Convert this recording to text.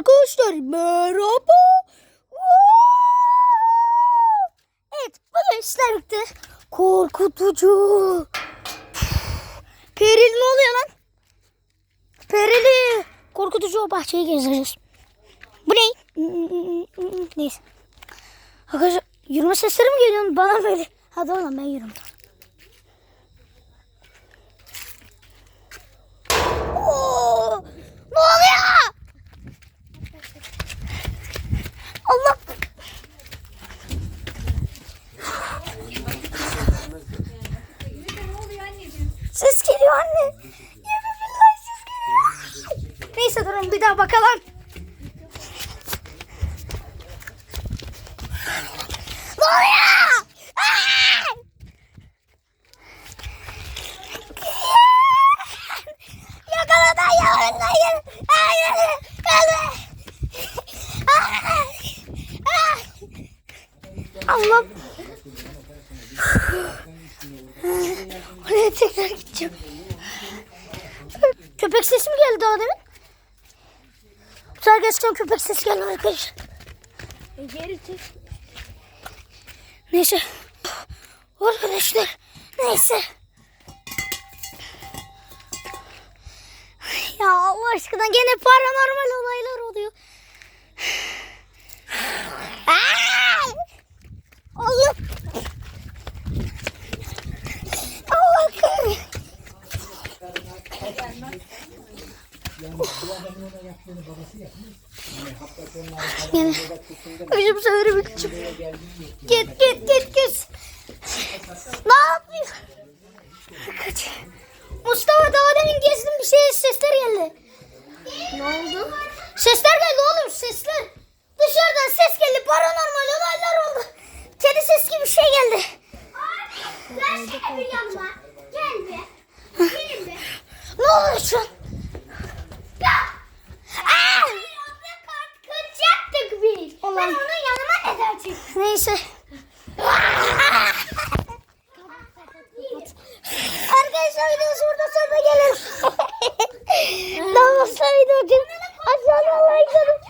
Arkadaşlar merhaba. Evet bugün sizlerle korkutucu. Perili ne oluyor lan? Perili korkutucu o bahçeyi gezdireceğiz. Bu ne? Neyse. Arkadaşlar yürüme sesleri mi geliyor bana böyle? Hadi oğlum ben yürüyorum. Oo, ne oluyor? Allah. Ses geliyor anne. Yemin billahi ses geliyor. Neyse durun bir daha bakalım. Ne oluyor? Yakaladı hayır hayır. Hayır. Hayır. Allah. Oraya tekrar gideceğim. Köpek sesi mi geldi daha demin? Bu sefer gerçekten köpek sesi geldi arkadaşlar. Geri çek. Neyse. Arkadaşlar. Neyse. Ya Allah aşkına gene paranormal olaylar oluyor. Aa! Allah. Allah kahretsin. Gene. Hocam bir küçük. Git git git git. Ne yapıyor? Kaç. Mustafa daha demin gezdim bir şey sesler geldi. Ne oldu? Sesler geldi oğlum sesler. Dışarıdan ses geldi paranormal olaylar oldu. Kedi ses gibi bir şey geldi. Gelsene bir yanıma. Gel bir. Gelin kart kaçacaktık biz. Ben onu yanıma neden çektim? Neyse. Arkadaşlar videosu burada sonuna gelir. Daha fazla video için aşağıdan like atın.